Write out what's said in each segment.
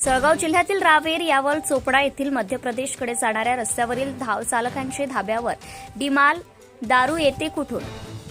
जळगाव जिल्ह्यातील रावेर यावल चोपडा येथील मध्य प्रदेशकडे जाणाऱ्या रस्त्यावरील धाव चालकांचे धाब्यावर डिमाल दारू येते कुठून?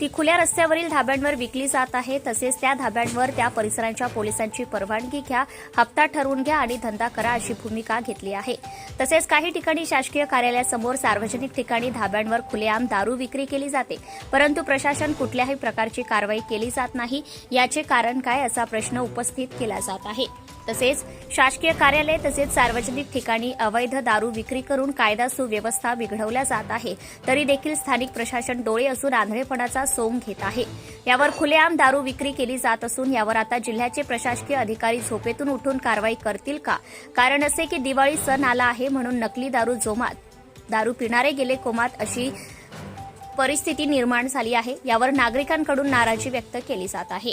ती खुल्या रस्त्यावरील धाब्यांवर विकली जात आहे. तसेच त्या धाब्यांवर त्या परिसरांच्या पोलिसांची परवानगी घ्या हप्ता ठरवून घ्या आणि धंदा करा अशी भूमिका घेतली आहे. तसेच काही ठिकाणी शासकीय कार्यालयासमोर सार्वजनिक ठिकाणी धाब्यांवर खुलेआम दारू विक्री केली जाते. परंतु प्रशासन कुठल्याही प्रकारची कारवाई केली जात नाही. याचे कारण काय असा प्रश्न उपस्थित केला जात आहे. तसेच शासकीय कार्यालय तसेच सार्वजनिक ठिकाणी अवैध दारू विक्री करून कायदा सुव्यवस्था बिघडवल्या जात आहे तरी देखील स्थानिक प्रशासन डोळे असून आंधळेपणाचा सोंग घेत आहे. यावर खुलेआम दारू विक्री केली जात असून यावर आता जिल्ह्याचे प्रशासकीय अधिकारी झोपेतून उठून कारवाई करतील का? कारण असे की दिवाळी सण आला आहे म्हणून नकली दारू जोमात दारू पिणारे गेले कोमात अशी परिस्थिती निर्माण झाली आहे. यावर नागरिकांकडून नाराजी व्यक्त केली जात आहे.